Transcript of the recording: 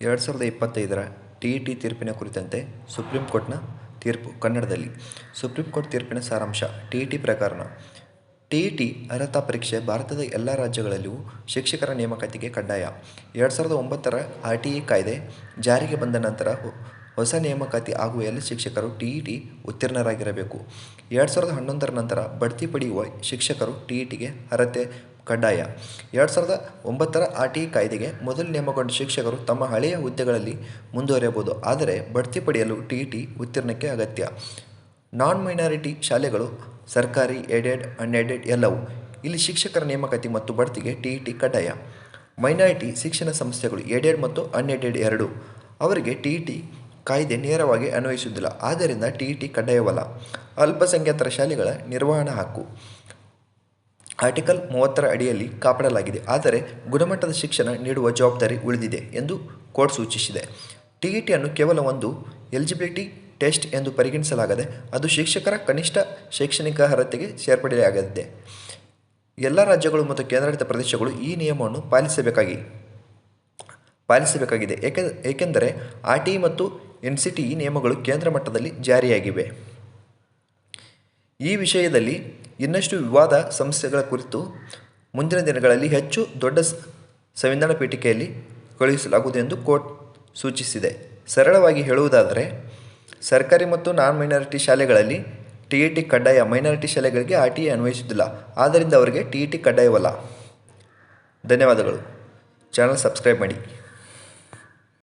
ಎರಡು ಸಾವಿರದ ಇಪ್ಪತ್ತೈದರ ಟಿ ಟಿ ತೀರ್ಪಿನ ಕುರಿತಂತೆ ಸುಪ್ರೀಂ ಕೋರ್ಟ್ನ ತೀರ್ಪು ಕನ್ನಡದಲ್ಲಿ. ಸುಪ್ರೀಂ ಕೋರ್ಟ್ ತೀರ್ಪಿನ ಸಾರಾಂಶ ಟಿ ಇ ಟಿ ಪ್ರಕರಣ. ಟಿ ಟಿ ಅರ್ಹತಾ ಪರೀಕ್ಷೆ ಭಾರತದ ಎಲ್ಲ ರಾಜ್ಯಗಳಲ್ಲಿಯೂ ಶಿಕ್ಷಕರ ನೇಮಕಾತಿಗೆ ಕಡ್ಡಾಯ. ಎರಡು ಸಾವಿರದ ಒಂಬತ್ತರ ಆರ್ ಟಿ ಇ ಕಾಯ್ದೆ ಜಾರಿಗೆ ಬಂದ ನಂತರ ಹೊಸ ನೇಮಕಾತಿ ಆಗುವ ಎಲ್ಲ ಶಿಕ್ಷಕರು ಟಿ ಇ ಟಿ ಉತ್ತೀರ್ಣರಾಗಿರಬೇಕು. ಎರಡು ಸಾವಿರದ ಹನ್ನೊಂದರ ನಂತರ ಬಡ್ತಿ ಪಡೆಯುವ ಶಿಕ್ಷಕರು ಟಿ ಇ ಟಿಗೆ ಅರ್ಹತೆ ಕಡ್ಡಾಯ. ಎರಡು ಸಾವಿರದ ಒಂಬತ್ತರ ಆರ್ ಟಿ ಕಾಯ್ದೆಗೆ ಮೊದಲು ನೇಮಕಗೊಂಡ ಶಿಕ್ಷಕರು ತಮ್ಮ ಹಳೆಯ ಹುದ್ದೆಗಳಲ್ಲಿ ಮುಂದುವರಿಯಬಹುದು. ಆದರೆ ಬಡ್ತಿ ಪಡೆಯಲು ಟಿ ಇ ಟಿ ಉತ್ತೀರ್ಣಕ್ಕೆ ಅಗತ್ಯ. ನಾನ್ ಮೈನಾರಿಟಿ ಶಾಲೆಗಳು ಸರ್ಕಾರಿ ಏಡೆಡ್ ಅನ್ಎಡೆಡ್ ಎಲ್ಲವೂ ಇಲ್ಲಿ ಶಿಕ್ಷಕರ ನೇಮಕಾತಿ ಮತ್ತು ಬಡ್ತಿಗೆ ಟಿ ಟಿ ಕಡ್ಡಾಯ. ಮೈನಾರಿಟಿ ಶಿಕ್ಷಣ ಸಂಸ್ಥೆಗಳು ಏಡೆಡ್ ಮತ್ತು ಅನ್ಎಡೆಡ್ ಎರಡು. ಅವರಿಗೆ ಟಿ ಇ ಟಿ ಕಾಯ್ದೆ ನೇರವಾಗಿ ಅನ್ವಯಿಸುವುದಿಲ್ಲ. ಆದ್ದರಿಂದ ಟಿ ಟಿ ಕಡ್ಡಾಯವಲ್ಲ. ಅಲ್ಪಸಂಖ್ಯಾತರ ಶಾಲೆಗಳ ನಿರ್ವಹಣಾ ಹಕ್ಕು. ಆರ್ಟಿಕಲ್ ಮೂವತ್ತರ ಅಡಿಯಲ್ಲಿ ಕಾಪಾಡಲಾಗಿದೆ. ಆದರೆ ಗುಣಮಟ್ಟದ ಶಿಕ್ಷಣ ನೀಡುವ ಜವಾಬ್ದಾರಿ ಉಳಿದಿದೆ ಎಂದು ಕೋರ್ಟ್ ಸೂಚಿಸಿದೆ. ಟಿ ಇ ಟಿಯನ್ನು ಕೇವಲ ಒಂದು ಎಲಿಜಿಬಿಲಿಟಿ ಟೆಸ್ಟ್ ಎಂದು ಪರಿಗಣಿಸಲಾಗದೆ, ಅದು ಶಿಕ್ಷಕರ ಕನಿಷ್ಠ ಶೈಕ್ಷಣಿಕ ಅರ್ಹತೆಗೆ ಸೇರ್ಪಡೆಯಾಗಲಿದೆ. ಎಲ್ಲ ರಾಜ್ಯಗಳು ಮತ್ತು ಕೇಂದ್ರಾಡಳಿತ ಪ್ರದೇಶಗಳು ಈ ನಿಯಮವನ್ನು ಪಾಲಿಸಬೇಕಾಗಿ, ಪಾಲಿಸಬೇಕಾಗಿದೆ. ಏಕೆ, ಏಕೆಂದರೆ ಆರ್ ಟಿ ಮತ್ತು ಎನ್ ಸಿ ಟಿ ಈ ನಿಯಮಗಳು ಕೇಂದ್ರ ಮಟ್ಟದಲ್ಲಿ ಜಾರಿಯಾಗಿವೆ. ಈ ವಿಷಯದಲ್ಲಿ ಇನ್ನಷ್ಟು ವಿವಾದ ಸಮಸ್ಯೆಗಳ ಕುರಿತು ಮುಂದಿನ ದಿನಗಳಲ್ಲಿ ಹೆಚ್ಚು ದೊಡ್ಡ ಸಂವಿಧಾನ ಪೀಠಿಕೆಯಲ್ಲಿ ಕಳುಹಿಸಲಾಗುವುದು ಎಂದು ಕೋರ್ಟ್ ಸೂಚಿಸಿದೆ. ಸರಳವಾಗಿ ಹೇಳುವುದಾದರೆ, ಸರ್ಕಾರಿ ಮತ್ತು ನಾನ್ ಮೈನಾರಿಟಿ ಶಾಲೆಗಳಲ್ಲಿ ಟಿ ಇ ಟಿ ಕಡ್ಡಾಯ ಮೈನಾರಿಟಿ ಶಾಲೆಗಳಿಗೆ ಆರ್ ಟಿ ಐ ಅನ್ವಯಿಸುವುದಿಲ್ಲ. ಆದ್ದರಿಂದ ಅವರಿಗೆ ಟಿ ಇ ಟಿ ಕಡ್ಡಾಯವಲ್ಲ. ಧನ್ಯವಾದಗಳು. ಚಾನಲ್ ಸಬ್ಸ್ಕ್ರೈಬ್ ಮಾಡಿ.